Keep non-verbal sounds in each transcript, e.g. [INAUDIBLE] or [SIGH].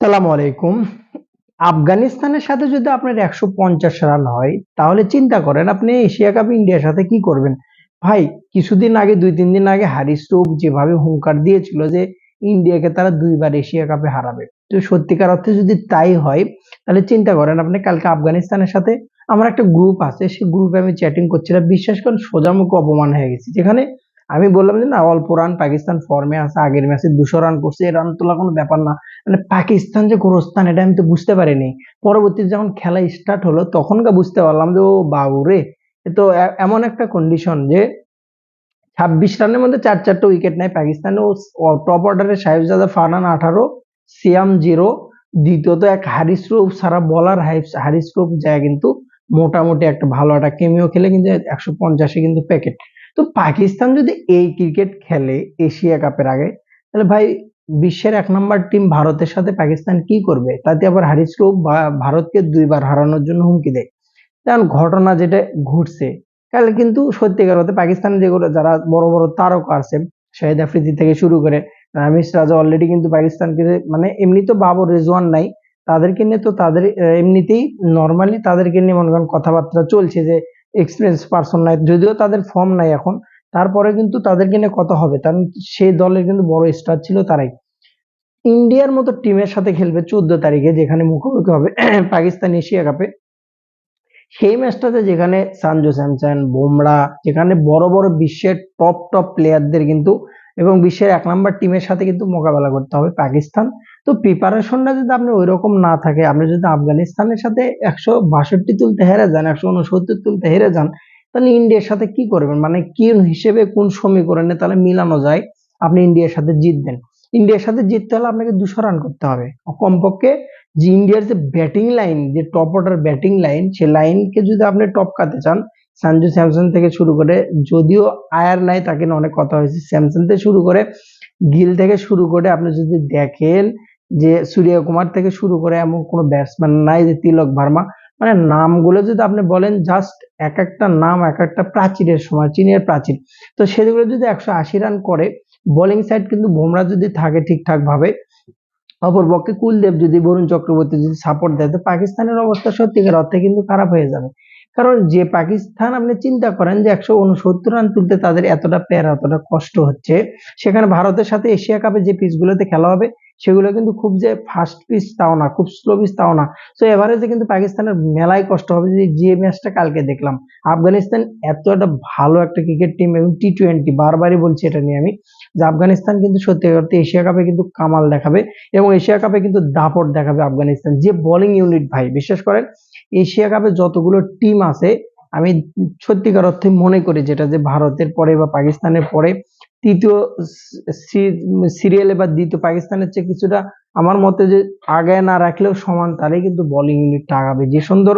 সালামু আলাইকুম। আফগানিস্তানের সাথে যদি আপনার একশো পঞ্চাশ রান হয়, তাহলে চিন্তা করেন আপনি এশিয়া কাপ ইন্ডিয়ার সাথে কি করবেন। ভাই, কিছুদিন আগে, দুই, তিন দিন আগে হারিস রূপ যেভাবে হুঙ্কার দিয়েছিল যে ইন্ডিয়াকে তারা দুইবার এশিয়া কাপে হারাবে। তো সত্যিকার অর্থে যদি তাই হয়, তাহলে চিন্তা করেন আপনি কালকে আফগানিস্তানের সাথে আমার একটা গ্রুপ আছে, সেই গ্রুপে আমি চ্যাটিং করছিলাম। বিশ্বাস করেন, সোজামুখে অপমান হয়ে গেছি। যেখানে আমি বললাম যে না অল্প রান পাকিস্তান ফর্মে আছে, আগের ম্যাচে দুশো রান করছে রান তোলা কোনো ব্যাপার না। মানে পাকিস্তান যে গোরস্থান, এটা আমি তো বুঝতে পারিনি। পরবর্তীতে যখন খেলা স্টার্ট হলো, তখনকার বুঝতে পারলাম যে, ও বাবু রে এ তো এমন একটা কন্ডিশন যে, ছাব্বিশ রানের মধ্যে চার চারটে উইকেট নেয় পাকিস্তান। ও টপ অর্ডারে সাহেবজাদা ফারহান আঠারো, সিয়াম জিরো দ্বিতীয়ত এক হারিস রুফ সারা বলার হারিস রুফ যায় কিন্তু মোটামুটি একটা ভালো একটা কেমিও খেলে কিন্তু একশো পঞ্চাশে কিন্তু প্যাকেট তো পাকিস্তান যদি এই ক্রিকেট খেলে এশিয়া কাপের আগে, তাহলে ভাই বিশ্বের এক নম্বর টিম ভারতের সাথে পাকিস্তান কি করবে? তাতে আবার হারিস রুফ ভারতকে দুইবার হারানোর জন্য হুমকি দেয়। যেমন ঘটনা যেটা ঘটছে, কাল কিন্তু সত্যিকার অর্থে পাকিস্তানে যেগুলো যারা বড় বড় তারকা আছে, শাহিদ আফ্রিদি থেকে শুরু করে রামিস রাজা অলরেডি কিন্তু পাকিস্তানকে মানে এমনি তো বাবর রেজওয়ান নাই। তাদেরকে নিয়ে তো তাদের এমনিতেই নর্মালি তাদেরকে নিয়ে মনে করেন কথাবার্তা চলছে যে এক্সপিরিয়েন্স পার্সন নাই, যদিও তাদের ফর্ম নাই এখন, তারপরে কিন্তু তাদেরকে নিয়ে কথা হবে। কারণ সেই দলের কিন্তু বড় স্টার ছিল তারাই। ইন্ডিয়ার মতো টিমের সাথে খেলবে চোদ্দ তারিখে, যেখানে মুখোমুখি হবে [CLEARS THROAT] পাকিস্তান এশিয়া কাপে। সেই ম্যাচটাতে যেখানে সানজু স্যামসন, বুমরা, যেখানে বড় বড় বিশ্বের টপ টপ প্লেয়ারদের কিন্তু এবং বিশ্বের এক নম্বর টিমের সাথে কিন্তু মোকাবেলা করতে হবে পাকিস্তান। তো প্রিপারেশনটা যদি আপনি ওই রকম না থাকে, আপনি যদি আফগানিস্তানের সাথে একশো বাষট্টি তুলতে হেরে যান, একশো উনসত্তর তুলতে হেরে যান, তাহলে ইন্ডিয়ার সাথে কি করবেন? মানে কি হিসেবে কোন সমীকরণে তাহলে মিলানো যায়? আপনি ইন্ডিয়ার সাথে জিতবেন। ইন্ডিয়ার সাথে জিততে হলে আপনাকে দুশো রান করতে হবে। কমপক্ষে যে ইন্ডিয়ার যে ব্যাটিং লাইন যে টপ অর্ডার ব্যাটিং লাইন সে লাইনকে যদি আপনি টপকাতে চান সঞ্জু স্যামসন থেকে শুরু করে, যদিও আয়ার নাই, তাকে নিয়ে অনেক কথা হয়েছে, স্যামসন থেকে শুরু করে, গিল থেকে শুরু করে আপনি যদি দেখেন যে সূর্যকুমার থেকে শুরু করে এমন কোনো ব্যাটসম্যান নাই যে তিলক ভার্মা। মানে নামগুলো যদি আপনি বলেন জাস্ট এক একটা নাম, এক একটা প্রাচীরের সময়, চীনের প্রাচীর। তো সেগুলো যদি একশো আশি রান করে বোলিং সাইড কিন্তু বুমরা যদি থাকে ঠিকঠাক ভাবে অপরপক্ষে কুলদেব যদি, বরুণ চক্রবর্তী যদি সাপোর্ট দেয়, তো পাকিস্তানের অবস্থা সত্যিকার অর্থে কিন্তু খারাপ হয়ে যাবে। কারণ যে পাকিস্তান আপনি চিন্তা করেন যে একশো উনসত্তর রান তুলতে তাদের এতটা প্যারা, এতটা কষ্ট হচ্ছে, সেখানে ভারতের সাথে এশিয়া কাপে যে পিচগুলোতে খেলা হবে, সেগুলো কিন্তু খুব যে ফাস্ট পিচ তাও না, খুব স্লো পিচ তাও না। তো এভারেজে কিন্তু পাকিস্তানের মেলায় কষ্ট হবে যে যে ম্যাচটা কালকে দেখলাম। আফগানিস্তান এত একটা ভালো একটা ক্রিকেট টিম এবং টি টোয়েন্টি বারবারই বলছি এটা নিয়ে আমি যে আফগানিস্তান কিন্তু সত্যি করতে এশিয়া কাপে কিন্তু কামাল দেখাবে এবং এশিয়া কাপে কিন্তু দাপট দেখাবে আফগানিস্তান। যে বোলিং ইউনিট ভাই, বিশ্বাস করেন? এশিয়া কাপে যতগুলো টিম আছে, আমি সত্যিকার অর্থে মনে করি যেটা যে ভারতের পরে বা পাকিস্তানের পরে, তৃতীয় সিরিয়ালে বা দ্বিতীয় পাকিস্তানের চেয়ে কিছুটা আমার মতে যে আগে না রাখলেও সমান, তারাই কিন্তু বোলিং ইউনিটটা আগাবে যে সুন্দর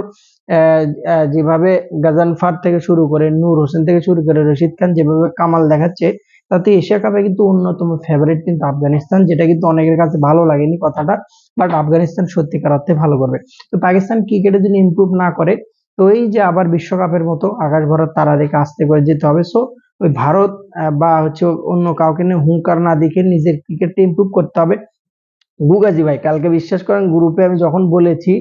যেভাবে গাজানফার থেকে শুরু করে, নূর হোসেন থেকে শুরু করে রশিদ খান যেভাবে কামাল দেখাচ্ছে তাতে এশিয়া কাপে কিন্তু অন্যতম ফেভারিট কিন্তু আফগানিস্তান, যেটা কিন্তু অনেকের কাছে ভালো লাগেনি কথাটা বাট আফগানিস্তান সত্যিকার অর্থে ভালো করবে। তো পাকিস্তান ক্রিকেটে যদি ইমপ্রুভ না করে, তো এই যে আবার বিশ্বকাপের মতো আকাশ ভরার তারা রেখে আস্তে করে যেতে হবে। সো ওই ভারত বা হচ্ছে অন্য কাউকে নিয়ে হুঙ্কার না দেখে নিজের ক্রিকেটটা ইমপ্রুভ করতে হবে। গুগাজি ভাই, কালকে বিশ্বাস করেন গ্রুপে আমি যখন বলেছি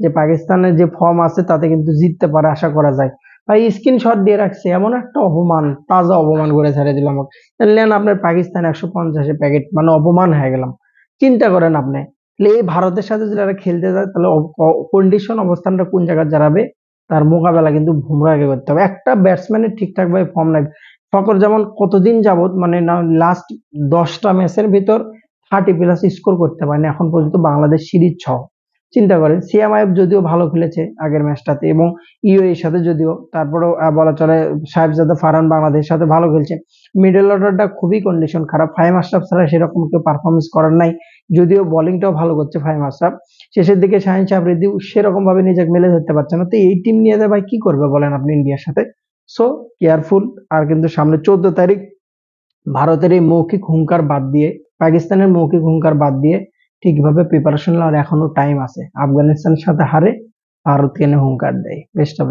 যে পাকিস্তানের যে ফর্ম আছে, তাতে কিন্তু জিততে পারে, আশা করা যায়। ভাই স্ক্রিনশট দিয়ে রাখছে। এমন একটা অপমান, তাজা অপমান করে ছেড়ে দিল আমাকে। নেন আপনার পাকিস্তান একশো পঞ্চাশে প্যাকেট মানে অপমান হয়ে গেলাম। চিন্তা করেন আপনি। এই ভারতের সাথে যদি এরা খেলতে যায়, তাহলে কন্ডিশন অবস্থানটা কোন জায়গায় দাঁড়াবে? তার মোকাবেলা কিন্তু বুমরাহকে করতে হবে। একটা ব্যাটসম্যানের ঠিকঠাক ভাবে ফর্ম নাই ফকর যেমন কতদিন যাবত মানে লাস্ট দশটা ম্যাচের ভিতর থার্টি প্লাস স্কোর করতে পারেনি। এখন পর্যন্ত বাংলাদেশ সিরিজ সহ চিন্তা করেন। আইএফ যদিও ভালো খেলেছে আগের ম্যাচটাতে এবং ইউ এর সাথে যদিও, তারপরেও বলা চলে সাহেবজাদা ফারহান বাংলাদেশের সাথে ভালো খেলছে। মিডল অর্ডারটা খুবই কন্ডিশন খারাপ। ফাইম আশরাফ ছাড়া সেরকম কেউ পারফরমেন্স করার নাই। যদিও বোলিংটাও ভালো করছে ফাইম আশরাফ। শেষের দিকে শাহিন সাবরিদি সেরকম ভাবে নিজেকে মেলে ধরতে পারছে না। তো এই টিম নিয়ে যে ভাই কি করবে বলেন আপনি ইন্ডিয়ার সাথে? সো কেয়ারফুল আর কিন্তু সামনে চোদ্দ তারিখ, ভারতের এই মৌখিক হুঙ্কার বাদ দিয়ে, পাকিস্তানের মৌখিক হুঙ্কার বাদ দিয়ে ঠিকভাবে প্রিপারেশন নেওয়ার এখনও টাইম আছে। আফগানিস্তানের সাথে হারে ভারতকে হুঙ্কার দেয়। Best of